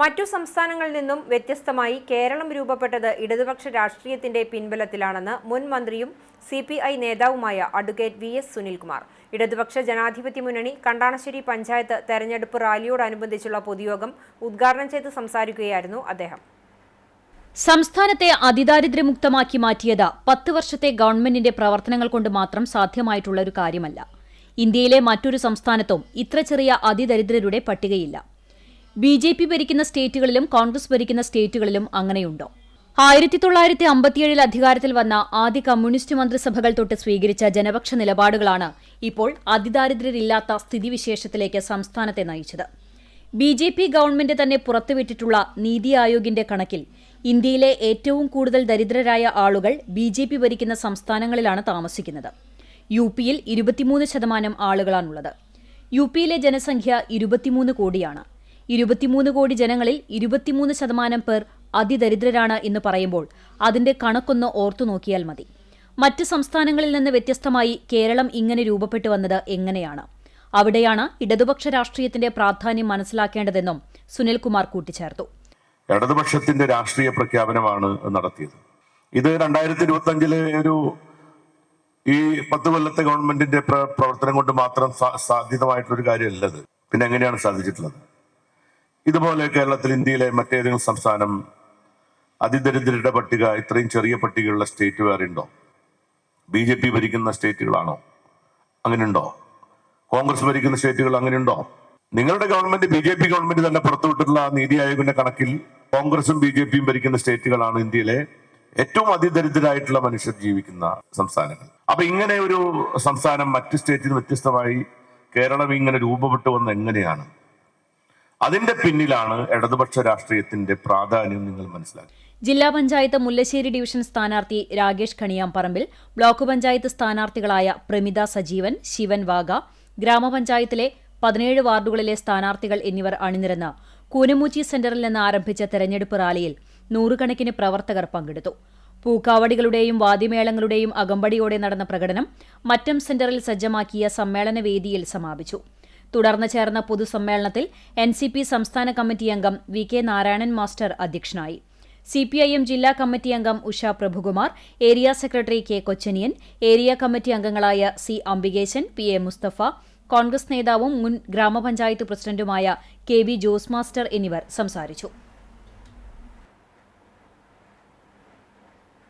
മറ്റു സംസ്ഥാനങ്ങളിൽ നിന്നും വ്യത്യസ്തമായി കേരളം രൂപപ്പെട്ടത് ഇടതുപക്ഷ രാഷ്ട്രീയത്തിന്റെ പിൻബലത്തിലാണെന്ന് മുൻ മന്ത്രിയും സി പി ഐ നേതാവുമായ അഡ്വക്കേറ്റ് വി എസ് സുനിൽകുമാർ. ഇടതുപക്ഷ ജനാധിപത്യ മുന്നണി കണ്ടാണശ്ശേരി പഞ്ചായത്ത് തെരഞ്ഞെടുപ്പ് റാലിയോടനുബന്ധിച്ചുള്ള പൊതുയോഗം ഉദ്ഘാടനം ചെയ്ത് സംസാരിക്കുകയായിരുന്നു അദ്ദേഹം. സംസ്ഥാനത്തെ അതിദാരിദ്ര്യമുക്തമാക്കി മാറ്റിയത് പത്ത് വർഷത്തെ ഗവൺമെന്റിന്റെ പ്രവർത്തനങ്ങൾ കൊണ്ട് മാത്രം സാധ്യമായിട്ടുള്ള ഒരു കാര്യമല്ല. ഇന്ത്യയിലെ മറ്റൊരു സംസ്ഥാനത്തും ഇത്ര ചെറിയ അതിദരിദ്രരുടെ പട്ടികയില്ല. ബി ജെ പി ഭരിക്കുന്ന സ്റ്റേറ്റുകളിലും കോൺഗ്രസ് ഭരിക്കുന്ന സ്റ്റേറ്റുകളിലും അങ്ങനെയുണ്ടോ? ആയിരത്തി തൊള്ളായിരത്തി അമ്പത്തിയേഴിൽ അധികാരത്തിൽ വന്ന ആദ്യ കമ്മ്യൂണിസ്റ്റ് മന്ത്രിസഭകൾ തൊട്ട് സ്വീകരിച്ച ജനപക്ഷ നിലപാടുകളാണ് ഇപ്പോൾ അതിദാരിദ്ര്യരില്ലാത്ത സ്ഥിതിവിശേഷത്തിലേക്ക് സംസ്ഥാനത്തെ നയിച്ചത്. ബി ജെ പി ഗവൺമെന്റ് തന്നെ പുറത്തുവിട്ടിട്ടുള്ള നീതി ആയോഗിന്റെ കണക്കിൽ ഇന്ത്യയിലെ ഏറ്റവും കൂടുതൽ ദരിദ്രരായ ആളുകൾ ബി ജെ പി ഭരിക്കുന്ന സംസ്ഥാനങ്ങളിലാണ് താമസിക്കുന്നത്. യു പിയിൽ ഇരുപത്തിമൂന്ന് ശതമാനം ആളുകളാണുള്ളത്. യു പിയിലെ ജനസംഖ്യ ഇരുപത്തിമൂന്ന് കോടിയാണ്. ഇരുപത്തിമൂന്ന് കോടി ജനങ്ങളിൽ ഇരുപത്തിമൂന്ന് ശതമാനം പേർ അതിദരിദ്രരാണ് എന്ന് പറയുമ്പോൾ അതിന്റെ കണക്കൊന്ന് ഓർത്തു നോക്കിയാൽ മതി. മറ്റ് സംസ്ഥാനങ്ങളിൽ നിന്ന് വ്യത്യസ്തമായി കേരളം ഇങ്ങനെ രൂപപ്പെട്ടു വന്നത് എങ്ങനെയാണ്? അവിടെയാണ് ഇടതുപക്ഷ രാഷ്ട്രീയത്തിന്റെ പ്രാധാന്യം മനസ്സിലാക്കേണ്ടതെന്നും സുനിൽകുമാർ കൂട്ടിച്ചേർത്തു. ഇടതുപക്ഷത്തിന്റെ രാഷ്ട്രീയ പ്രഖ്യാപനമാണ് നടത്തിയത്. ഇത് രണ്ടായിരത്തി ഇരുപത്തി അഞ്ചിൽ ഒരു ഈ പത്ത് കൊല്ലത്തെ ഗവൺമെന്റിന്റെ പ്ര- പ്രവർത്തനം കൊണ്ട് മാത്രം സാധ്യതമായിട്ടുള്ള ഒരു കാര്യമല്ലത്. പിന്നെ എങ്ങനെയാണ് സാധിച്ചിട്ടുള്ളത്? ഇതുപോലെ കേരളത്തിൽ ഇന്ത്യയിലെ മറ്റേതെങ്കിലും സംസ്ഥാനം അതിദരിദ്രരുടെ പട്ടിക ഇത്രയും ചെറിയ പട്ടികയുള്ള സ്റ്റേറ്റ് വേറെ ഉണ്ടോ? ബി ജെ പി ഭരിക്കുന്ന സ്റ്റേറ്റുകളാണോ അങ്ങനെയുണ്ടോ? കോൺഗ്രസ് ഭരിക്കുന്ന സ്റ്റേറ്റുകൾ അങ്ങനെയുണ്ടോ? നിങ്ങളുടെ government B J P government തന്നെ പുറത്തുവിട്ടിട്ടുള്ള നീതി ആയോഗിന്റെ കണക്കിൽ കോൺഗ്രസും ബി ജെ പിയും ഭരിക്കുന്ന സ്റ്റേറ്റുകളാണ് ഇന്ത്യയിലെ ഏറ്റവും അതിദരിദ്രരായിട്ടുള്ള മനുഷ്യർ ജീവിക്കുന്ന സംസ്ഥാനങ്ങൾ. അപ്പൊ ഇങ്ങനെ ഒരു സംസ്ഥാനം മറ്റ് സ്റ്റേറ്റിൽ വ്യത്യസ്തമായി കേരളം ഇങ്ങനെ രൂപപ്പെട്ടു വന്ന എങ്ങനെയാണ്? അതിന്റെ പിന്നിലാണ് ഇടതുപക്ഷ രാഷ്ട്രീയത്തിന്റെ പ്രാധാന്യം നിങ്ങൾ മനസ്സിലാക്കി. ജില്ലാ പഞ്ചായത്ത് മുല്ലശ്ശേരി ഡിവിഷൻ സ്ഥാനാർത്ഥി രാകേഷ് കണിയാമ്പറമ്പിൽ ബ്ലോക്ക് പഞ്ചായത്ത് സ്ഥാനാർത്ഥികളായ പ്രമിത സജീവൻ ശിവൻ വാഗ ഗ്രാമപഞ്ചായത്തിലെ പതിനേഴ് വാർഡുകളിലെ സ്ഥാനാർത്ഥികൾ എന്നിവർ അണിനിരന്ന കൂനമൂച്ചി സെന്ററിൽ നിന്ന് ആരംഭിച്ച തെരഞ്ഞെടുപ്പ് റാലിയിൽ നൂറുകണക്കിന് പ്രവർത്തകർ പങ്കെടുത്തു. പൂക്കാവടികളുടെയും വാദ്യമേളങ്ങളുടെയും അകമ്പടിയോടെ നടന്ന പ്രകടനം മറ്റം സെന്ററിൽ സജ്ജമാക്കിയ സമ്മേളന വേദിയിൽ സമാപിച്ചു. തുടർന്ന് ചേർന്ന പൊതുസമ്മേളനത്തിൽ എൻ സി പി സംസ്ഥാന കമ്മിറ്റി അംഗം വി കെ നാരായണൻ മാസ്റ്റർ അധ്യക്ഷനായി. സി പി ഐ എം ജില്ലാ കമ്മിറ്റി അംഗം Usha Prabhukumar area secretary K Kochaniyan area committee അംഗങ്ങളായ C Ambikesan P A Mustafa Congress നേതാവും മുൻ ഗ്രാമപഞ്ചായത്ത് പ്രസിഡന്റുമായ കെ വി ജോസ് മാസ്റ്റർ എന്നിവർ സംസാരിച്ചു.